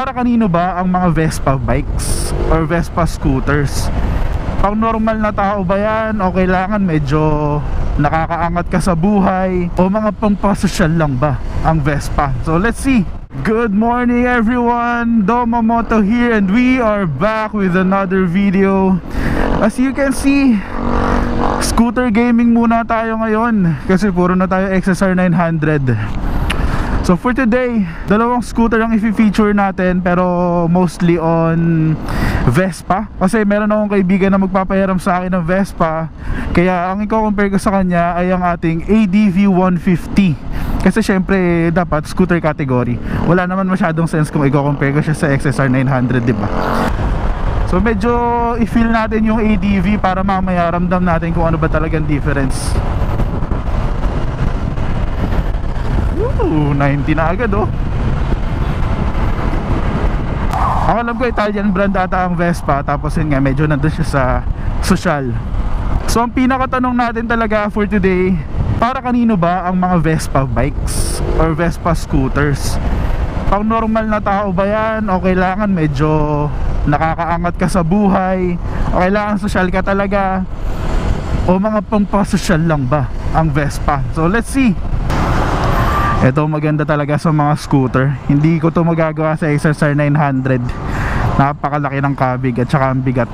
Para kanino ba ang mga Vespa bikes or Vespa scooters? Pang normal na tao ba yan o kailangan medyo nakakaangat ka sa buhay o mga pampasosyal lang ba ang Vespa? So let's see. Good morning everyone, Domamoto here and we are back with another video. As you can see, scooter gaming muna tayo ngayon kasi puro na tayo XSR 900. So for today, dalawang scooter ang i-feature natin pero mostly on Vespa. Kasi meron akong kaibigan na magpapahiram sa akin ng Vespa. Kaya ang i-compare ko sa kanya ay ang ating ADV 150. Kasi syempre dapat scooter category. Wala naman masyadong sense kung i-compare ko siya sa XSR 900, di ba? So medyo i-feel natin yung ADV para mamaya ramdam natin kung ano ba talagang difference. Ooh, 90 na agad oh. Ang alam ko Italian brand ata ang Vespa tapos yun nga medyo nandun siya sa social. So ang pinakatanong natin talaga for today, para kanino ba ang mga Vespa bikes or Vespa scooters? Pang normal na tao ba yan o kailangan medyo nakakaangat ka sa buhay o kailangan social ka talaga o mga pampasosyal lang ba ang Vespa? So let's see. Ito maganda talaga sa mga scooter. Hindi ko to magagawa sa XSR 900. Napakalaki ng kabig at saka ang bigat.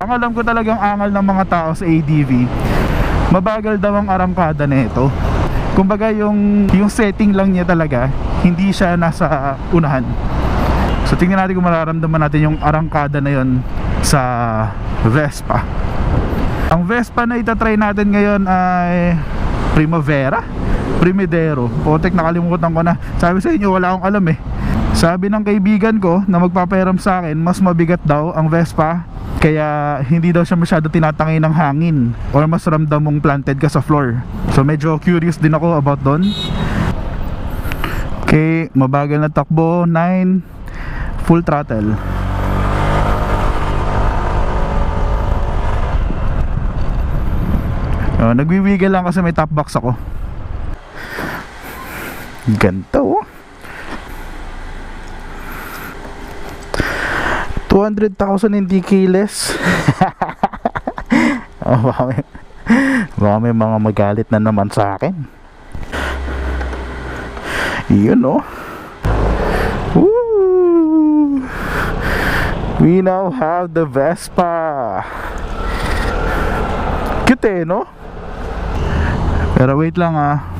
Ang alam ko talagang angal ng mga tao sa ADV, mabagal daw ang arangkada nito. Kumbaga yung yung setting lang niya talaga, hindi siya nasa unahan. So tingnan natin kung mararamdaman natin yung arangkada na yon sa Vespa. Ang Vespa na itatry natin ngayon ay Primavera Primidero. Potek nakalimutan ko na. Sabi sa inyo wala akong alam eh. Sabi ng kaibigan ko na magpapahiram sa akin Mas mabigat daw ang Vespa Kaya hindi daw siya masyado tinatangay ng hangin Or mas ramdam mong planted ka sa floor. So medyo curious din ako about doon Okay, mabagal na takbo. 9 Full throttle. Oh, nagwiwigil lang kasi may top box ako. Ganda oh. 200,000 hindi keyless. oh, baka, may, baka may mga magalit na naman sa akin. Yun oh. Woo! We now have the Vespa. Cute eh, no? Pero wait lang ah.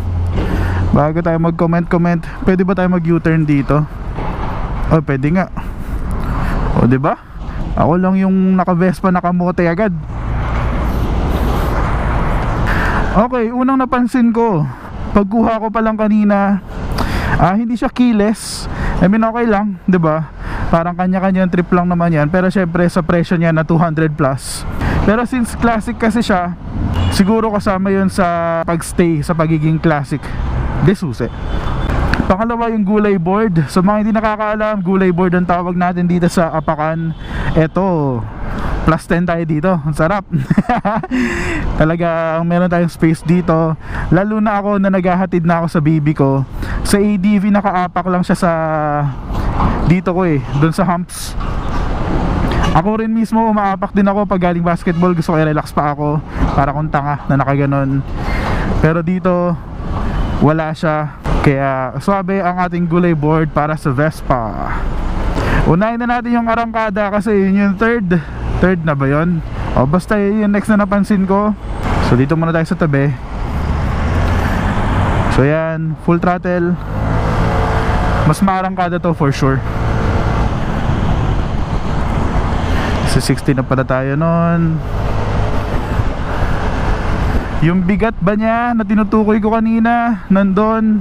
Bago tayo mag-comment-comment, pwede ba tayo mag-U-turn dito? Oh, pwede nga. O, di ba? Ako lang yung naka-Vespa nakamote agad. Okay, unang napansin ko, pagkuha ko pa lang kanina, ah, hindi siya keyless. I mean, okay lang, 'di ba? Parang kanya-kanyang trip lang naman 'yan, pero syempre sa presyo niya na 200 plus. Pero since classic kasi siya, siguro kasama 'yon sa pagstay sa pagiging classic. Desuse. Pangalawa yung gulay board. Sa mga hindi nakakaalam, gulay board ang tawag natin dito sa Apakan. Eto, plus 10 tayo dito. Ang sarap. Talaga, meron tayong space dito. Lalo na ako na naghahatid na ako sa baby ko. Sa ADV nakaapak lang siya sa dito ko eh, doon sa humps. Ako rin mismo umaapak din ako pag galing basketball gusto ko i-relax pa ako para kung tanga na nakaganon. Pero dito wala siya kaya swabe ang ating gulay board para sa Vespa. Unahin na natin yung arangkada kasi yun yung third. Third na ba yun? O basta yun yung next na napansin ko. So dito muna tayo sa tabi. So yan, full throttle. Mas maarangkada to for sure. Sa 60 na pala tayo nun. Yung bigat ba niya na tinutukoy ko kanina, nandun.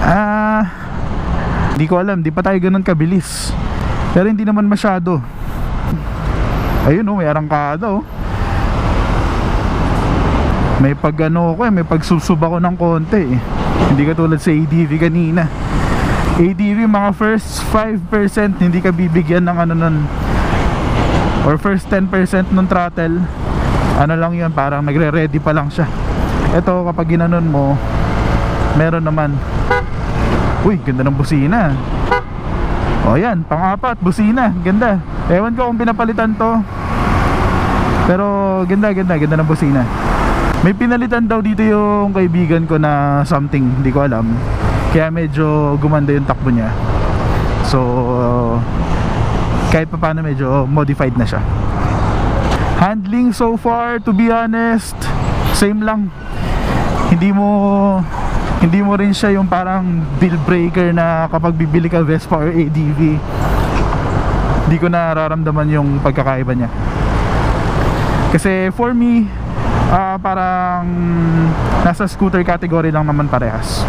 Ah, hindi ko alam, di pa tayo ganun kabilis. Pero hindi naman masyado. Ayun oh, may arangkada oh. May pag ano ko eh, may pagsusub ako ng konti eh. Hindi katulad sa ADV kanina. ADV mga first 5% hindi ka bibigyan ng ano nun or first 10% ng throttle ano lang yun parang nagre-ready pa lang siya ito kapag ginanon mo meron naman uy ganda ng busina O yan, pang-apat, busina. Ganda. Ewan ko kung pinapalitan to. Pero ganda, ganda, ganda ng busina. May pinalitan daw dito yung kaibigan ko na something, hindi ko alam. Kaya medyo gumanda yung takbo niya. So, kahit pa paano medyo modified na siya. Handling so far, to be honest, same lang. Hindi mo hindi mo rin siya yung parang deal breaker na kapag bibili ka Vespa or ADV hindi ko nararamdaman yung pagkakaiba niya kasi for me ah, parang nasa scooter category lang naman parehas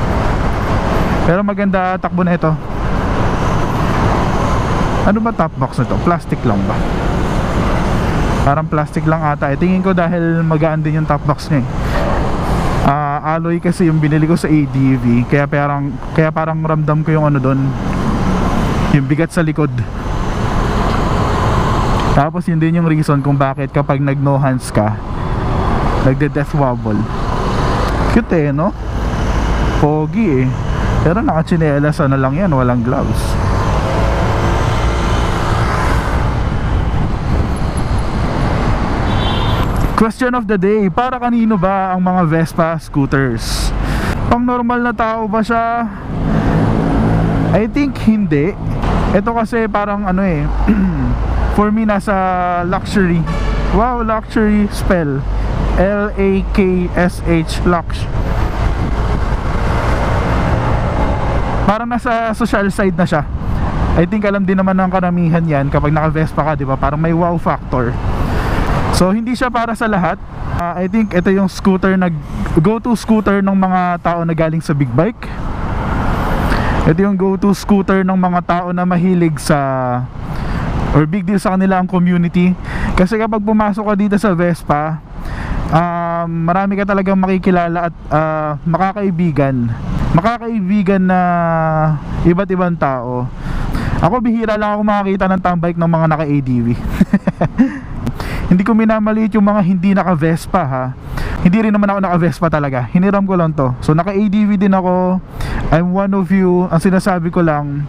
pero maganda takbo na ito ano ba top box na to? plastic lang ba? Parang plastic lang ata. Eh. tingin ko dahil magaan din yung top box niya eh. Ah, alloy kasi yung binili ko sa ADV kaya parang kaya parang ramdam ko yung ano doon yung bigat sa likod. Tapos yun din yung reason kung bakit kapag nag no hands ka nagde death wobble. Cute eh no? Pogi eh. Pero nakachinelas ano lang yan walang gloves Question of the day, para kanino ba ang mga Vespa scooters? Pang normal na tao ba siya? I think hindi. Ito kasi parang ano eh, for me nasa luxury. Wow, luxury spell. L-A-K-S-H, lux. Parang nasa social side na siya. I think alam din naman ng karamihan yan kapag naka-Vespa ka, di ba? Parang may wow factor. So hindi siya para sa lahat. Ah, I think ito yung scooter na go-to scooter ng mga tao na galing sa big bike. Ito yung go-to scooter ng mga tao na mahilig sa or big deal sa kanila ang community. Kasi kapag pumasok ka dito sa Vespa, um, marami ka talagang makikilala at ah, makakaibigan. Makakaibigan na iba't ibang tao. Ako bihira lang ako makakita ng tambike ng mga naka-ADV. hindi ko minamaliit yung mga hindi naka-Vespa ha. Hindi rin naman ako naka-Vespa talaga. Hiniram ko lang to. So naka-ADV din ako. I'm one of you. Ang sinasabi ko lang,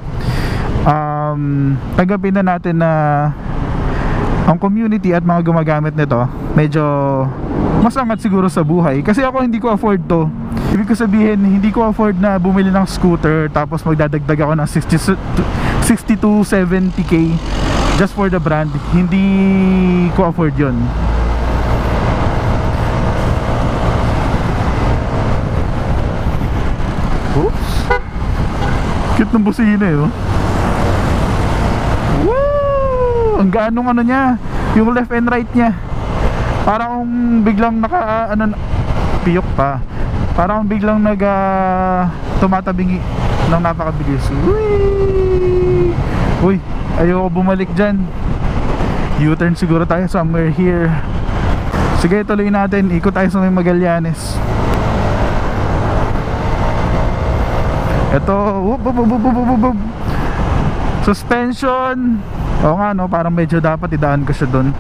um, tanggapin na natin na ang community at mga gumagamit nito medyo masangat siguro sa buhay kasi ako hindi ko afford to ibig ko sabihin hindi ko afford na bumili ng scooter tapos magdadagdag ako ng 60, 60 to 70k just for the brand hindi ko afford yon oops cute ng busina eh oh. Woo! Ang ganong ano niya, yung left and right niya. Parang kung biglang naka ano piyok pa. Parang kung biglang nag ah, tumatabingi ng napakabilis. Uy! Uy, ayoko bumalik diyan. U-turn siguro tayo somewhere here. Sige, tuloy natin. Ikot tayo sa may Magallanes. Ito, whoop, whoop, whoop, whoop, whoop. Suspension. Oo nga no, parang medyo dapat idaan ko siya doon.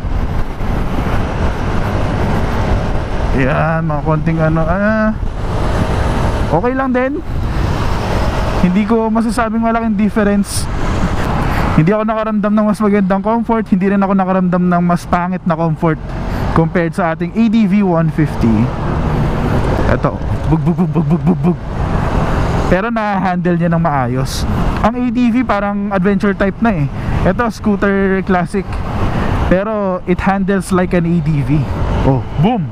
Yan, mga konting ano, ah. Okay lang din. Hindi ko masasabing malaking difference. Hindi ako nakaramdam ng mas magandang comfort, hindi rin ako nakaramdam ng mas pangit na comfort compared sa ating ADV 150. Ito, bug bug bug bug bug bug. Pero na-handle niya ng maayos. Ang ADV parang adventure type na eh. Ito scooter classic. Pero it handles like an ADV. Oh, boom.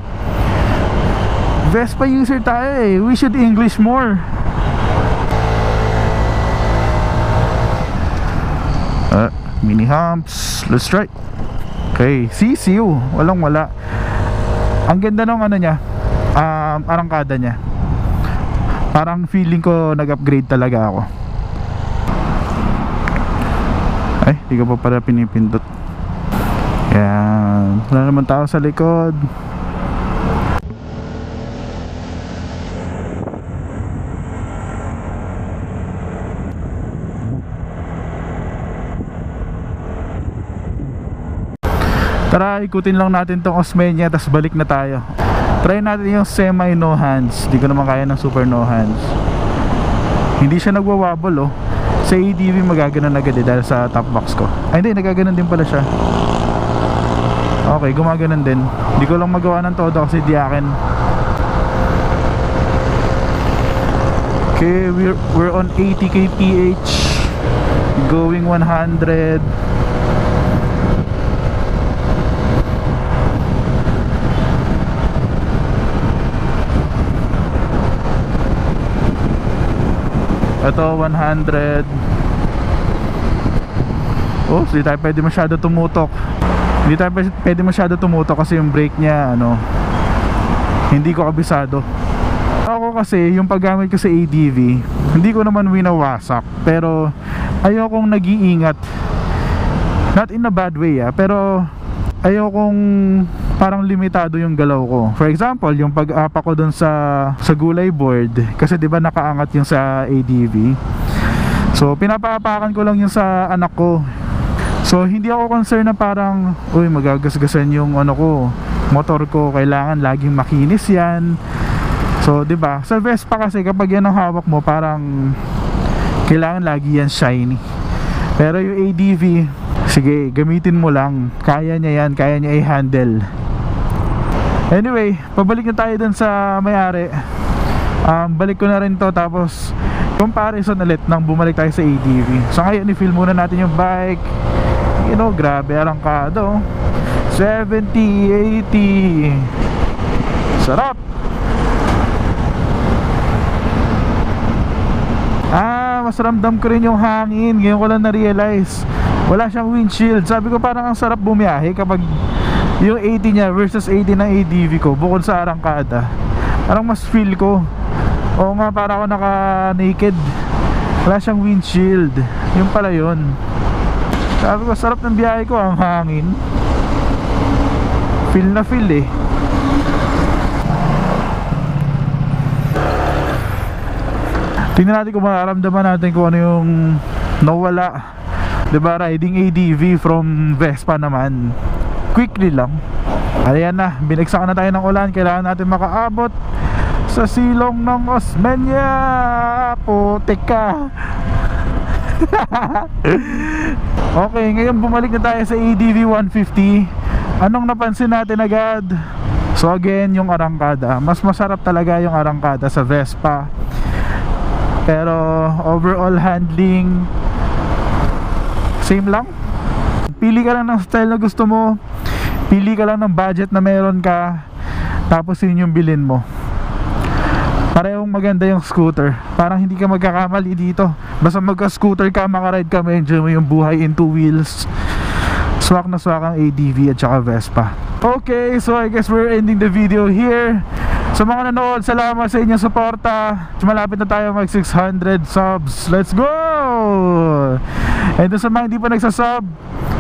Vespa user tayo eh. We should English more. Mini humps. Let's try. Okay, CCU. Walang wala. Ang ganda ng ano niya. Um, arangkada niya. Parang feeling ko nag-upgrade talaga ako. Ay, di ko pa pala pinipindot. Yan. Wala naman tao sa likod. Tara, ikutin lang natin tong Osmeña tapos balik na tayo. Try natin yung semi no hands. Di ko naman kaya ng super no hands. Hindi siya nagwawabble oh. Sa ADV magaganon agad eh dahil sa top box ko. Ay hindi, nagaganon din pala siya. Okay, gumaganon din. Hindi ko lang magawa ng todo kasi di akin. Okay, we're, we're on 80 kph. Going 100. Ito 100 Oh, hindi tayo pwede masyado tumutok. Hindi tayo pwede- masyado tumutok kasi yung brake niya ano Hindi ko kabisado. Ako kasi yung paggamit ko sa ADV Hindi ko naman winawasak Pero ayokong nag-iingat. Not in a bad way ah Pero ayokong parang limitado yung galaw ko. For example, yung pag-apa ko dun sa sa gulay board kasi 'di ba nakaangat yung sa ADV. So pinapaapakan ko lang yung sa anak ko. So hindi ako concerned na parang uy magagasgasan yung ano ko, motor ko, kailangan laging makinis 'yan. So 'di ba? Sa Vespa kasi kapag yan ang hawak mo parang kailangan lagi yan shiny. Pero yung ADV, sige, gamitin mo lang. Kaya niya yan, kaya niya i-handle. Anyway, pabalik na tayo dun sa may-ari. Um, balik ko na rin to tapos comparison ulit nang bumalik tayo sa ADV. So ngayon, i-feel muna natin yung bike. You know, grabe, arangkado. 70, 80. Sarap! Ah, mas ramdam ko rin yung hangin. Ngayon ko lang na-realize. Wala siyang windshield. Sabi ko parang ang sarap bumiyahe kapag yung 80 niya versus 80 ng ADV ko bukod sa arangkada. Parang mas feel ko. Oo nga, para ako naka-naked. Wala siyang windshield. Yung pala yun. Sabi ko, sarap ng biyahe ko, ang hangin. Feel na feel eh. Tingnan natin kung mararamdaman natin kung ano yung nawala. 'Di ba riding ADV from Vespa naman. Quickly lang. Ayan na, binagsakan na tayo ng ulan. Kailangan natin makaabot sa silong ng Osmeña. Putik ka. okay, ngayon bumalik na tayo sa ADV 150. Anong napansin natin agad? So again, yung arangkada. Mas masarap talaga yung arangkada sa Vespa. Pero overall handling same lang. Pili ka lang ng style na gusto mo. Pili ka lang ng budget na meron ka. Tapos yun yung bilin mo. Parehong maganda yung scooter. Parang hindi ka magkakamali dito. Basta magka-scooter ka, makaride ka, enjoy mo yung buhay in two wheels. Swak na swak ang ADV at saka Vespa. Okay, so I guess we're ending the video here. Sa mga nanood, salamat sa inyong suporta. Malapit na tayo mag 600 subs. Let's go! And sa mga hindi pa nagsasub,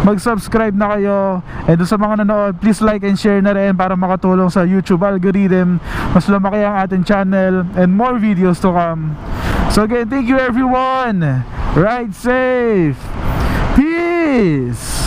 mag-subscribe na kayo. And sa mga nanood, please like and share na rin para makatulong sa YouTube algorithm. Mas lumaki ang ating channel and more videos to come. So again, thank you everyone. Ride safe. Peace.